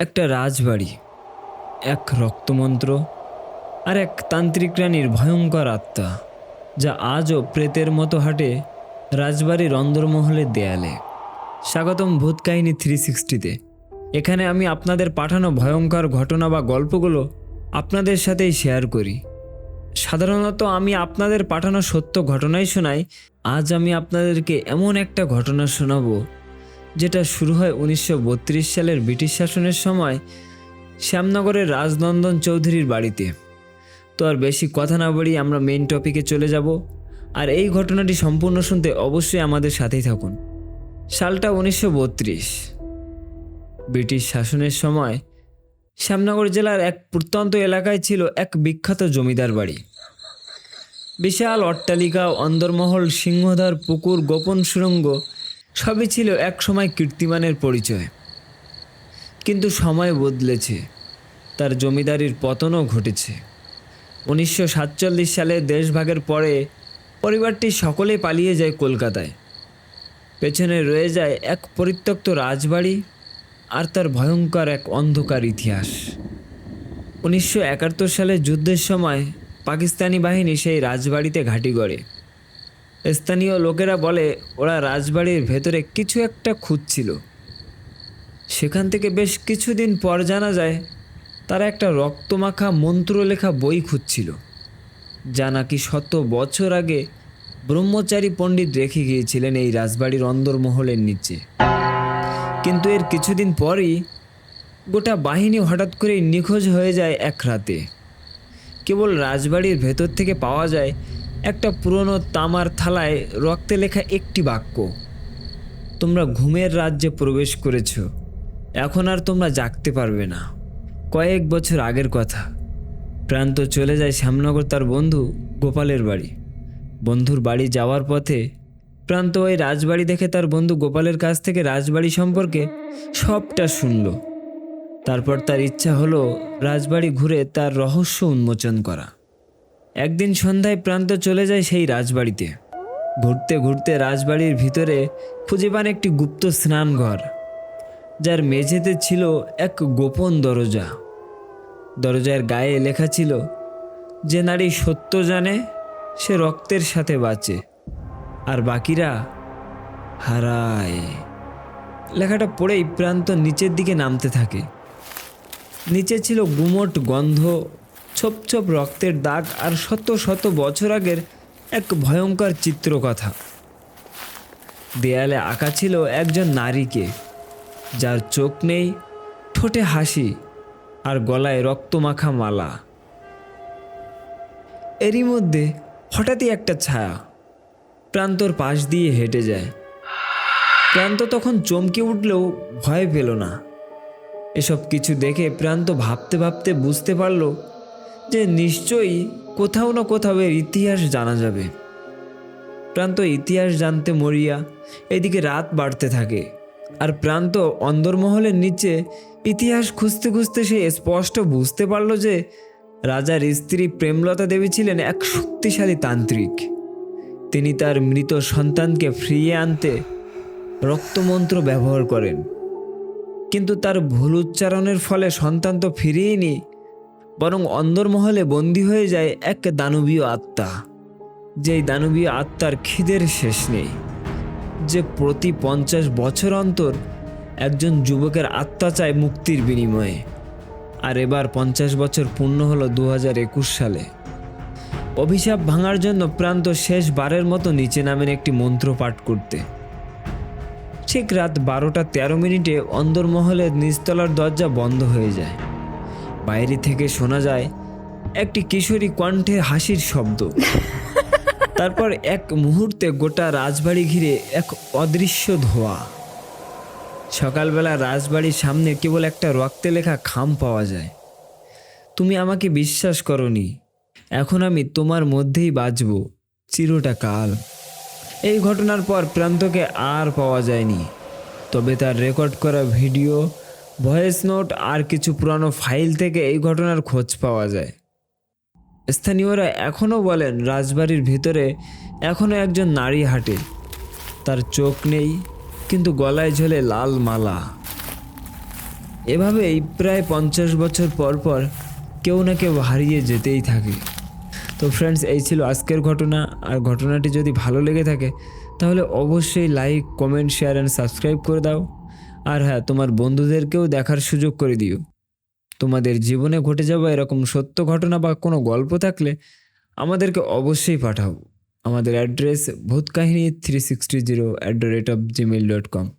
একটা রাজবাড়ি, এক রক্তমন্ত্র আর এক তান্ত্রিক রানীর ভয়ঙ্কর আত্মা, যা আজও প্রেতের মতো হাঁটে রাজবাড়ির অন্দরমহলের দেয়ালে। স্বাগতম ভূত কাহিনী থ্রি সিক্সটিতে। এখানে আমি আপনাদের পাঠানো ভয়ঙ্কর ঘটনা বা গল্পগুলো আপনাদের সাথেই শেয়ার করি। সাধারণত আমি আপনাদের পাঠানো সত্য ঘটনাই শোনাই, আজ আমি আপনাদেরকে এমন একটা ঘটনা শোনাবো যেটা শুরু হয় উনিশশো বত্রিশ সালের ব্রিটিশ শাসনের সময় শ্যামনগরের রাজনন্দন চৌধুরীর বাড়িতে। তো আর বেশি কথা না বাড়িয়ে আমরা মেইন টপিকে চলে যাব। আর এই ঘটনাটি সম্পূর্ণ শুনতে অবশ্যই আমাদের সাথেই থাকুন। সালটা উনিশশো বত্রিশ। ব্রিটিশ শাসনের সময় শ্যামনগর জেলার এক প্রত্যন্ত এলাকায় ছিল এক বিখ্যাত জমিদার বাড়ি। বিশাল অট্টালিকা, অন্দরমহল, সিংহদ্বার, পুকুর, গোপন সুড়ঙ্গ সবই ছিল এক সময় কীর্তিমানের পরিচয়। কিন্তু সময় বদলেছে। তার জমিদারির পতনও ঘটেছে। উনিশশো সাতচল্লিশ সালে দেশভাগের পরে পরিবারটি সকলে পালিয়ে যায় কলকাতায়। পেছনে রয়ে যায় এক পরিত্যক্ত রাজবাড়ি আর তার ভয়ঙ্কর এক অন্ধকার ইতিহাস। উনিশশো একাত্তর সালে যুদ্ধের সময় পাকিস্তানি বাহিনী সেই রাজবাড়িতে ঘাঁটি গড়ে। স্থানীয় লোকেরা বলে, ওরা রাজবাড়ির ভেতরে কিছু একটা খুঁজছিল। সেখান থেকে বেশ কিছুদিন পর জানা যায়, তারা একটা রক্তমাখা মন্ত্র লেখা বই খুঁজছিল। যা নাকি শত বছর আগে ব্রহ্মচারী পণ্ডিত রেখে গিয়েছিলেন এই রাজবাড়ির অন্দরমহলের নিচে। কিন্তু এর কিছুদিন পরই গোটা বাহিনী হঠাৎ করেই নিখোঁজ হয়ে যায় এক রাতে। কেবল রাজবাড়ির ভেতর থেকে পাওয়া যায় একটা পুরনো তামার থালায় রক্তে লেখা একটি বাক্য, তোমরা ঘুমের রাজ্যে প্রবেশ করেছ, এখন আর তোমরা জাগতে পারবে না। কয়েক বছর আগের কথা। প্রান্ত চলে যায় শ্যামনগর তার বন্ধু গোপালের বাড়ি। বন্ধুর বাড়ি যাওয়ার পথে প্রান্ত ওই রাজবাড়ি দেখে তার বন্ধু গোপালের কাছ থেকে রাজবাড়ি সম্পর্কে সবটা শুনল। তারপর তার ইচ্ছা হলো রাজবাড়ি ঘুরে তার রহস্য উন্মোচন করা। একদিন সন্ধ্যায় প্রান্ত চলে যায় সেই রাজবাড়িতে। ঘুরতে ঘুরতে রাজবাড়ির ভিতরে খুঁজে পান একটি গুপ্ত স্নানঘর, যার মেঝেতে ছিল এক গোপন দরজা। দরজার গায়ে লেখা ছিল, যে নারী সত্য জানে, সে রক্তের সাথে বাঁচে, আর বাকিরা হারায়। লেখাটা পড়েই প্রান্ত নিচের দিকে নামতে থাকে। নিচে ছিল গুমট গন্ধ ছোপ ছোপ রক্তের দাগ আর শত শত বছর আগের এক ভয়ঙ্কর চিত্রকথা। দেয়ালে আঁকা ছিল একজন নারীকে, যার চোখ নেই, ঠোঁটে হাসি আর গলায় রক্তমাখা মালা। এরই মধ্যে হঠাৎই একটা ছায়া প্রান্তর পাশ দিয়ে হেঁটে যায়। প্রান্ত তখন চমকে উঠলেও ভয় পেল না। এসব কিছু দেখে প্রান্ত ভাবতে ভাবতে বুঝতে পারল যে নিশ্চয়ই কোথাও না কোথাও এর ইতিহাস জানা যাবে। প্রান্ত ইতিহাস জানতে মরিয়া এদিকে রাত বাড়তে থাকে আর প্রান্ত অন্দরমহলের নিচে ইতিহাস খুঁজতে খুঁজতে সে স্পষ্ট বুঝতে পারল যে রাজার স্ত্রী প্রেমলতা দেবী ছিলেন এক শক্তিশালী তান্ত্রিক। তিনি তার মৃত সন্তানকে ফিরিয়ে আনতে রক্তমন্ত্র ব্যবহার করেন। কিন্তু তার ভুল উচ্চারণের ফলে সন্তান তো ফিরিয়েনি বরং অন্দরমহলে বন্দী হয়ে যায় এক দানবীয় আত্মা, যেই দানবীয় আত্মার খিদের শেষ নেই। যে প্রতি পঞ্চাশ বছর অন্তর একজন যুবকের আত্মা চায় মুক্তির বিনিময়ে। আর এবার পঞ্চাশ বছর পূর্ণ হলো দু হাজার একুশ সালে। অভিশাপ ভাঙার জন্য প্রান্ত শেষ বারের মতো নিচে নামেন একটি মন্ত্র পাঠ করতে। ঠিক রাত বারোটা তেরো মিনিটে অন্দরমহলের নিচতলার দরজা বন্ধ হয়ে যায়। বাইরে থেকে শোনা যায় একটি কিশোরী কণ্ঠে হাসির শব্দ। তারপর এক মুহূর্তে গোটা রাজবাড়ি ঘিরে এক অদৃশ্য ধোয়া। সকালবেলা রাজবাড়ির সামনে কেবল একটা রক্তে লেখা খাম পাওয়া যায়। তুমি আমাকে বিশ্বাস করনি। এখন আমি তোমার মধ্যেই বাঁচব চিরটা কাল। এই ঘটনার পর প্রান্তকে আর পাওয়া যায়নি। তবে তার রেকর্ড করা ভিডিও ভয়েস নোট আর কিছু পুরানো ফাইল থেকে এই ঘটনার খোঁজ পাওয়া যায়। স্থানীয়রা এখনও বলেন, রাজবাড়ির ভিতরে এখনও একজন নারী হাঁটে। তার চোখ নেই, কিন্তু গলায় ঝোলে লাল মালা। এভাবেই প্রায় পঞ্চাশ বছর পর পর কেউ না কেউ হারিয়ে যেতেই থাকে। তো ফ্রেন্ডস এই ছিল আজকের ঘটনা। আর ঘটনাটি যদি ভালো লেগে থাকে, তাহলে অবশ্যই like comment share and subscribe করে দাও। আর হ্যাঁ তোমার বন্ধুদেরকেও দেখার সুযোগ করে দিও। তোমাদের জীবনে ঘটে যাওয়া এরকম সত্য ঘটনা বা কোনো গল্প থাকলে আমাদেরকে অবশ্যই পাঠাও। আমাদের address Bhootkahini three sixty zero at the rate of Gmail dot com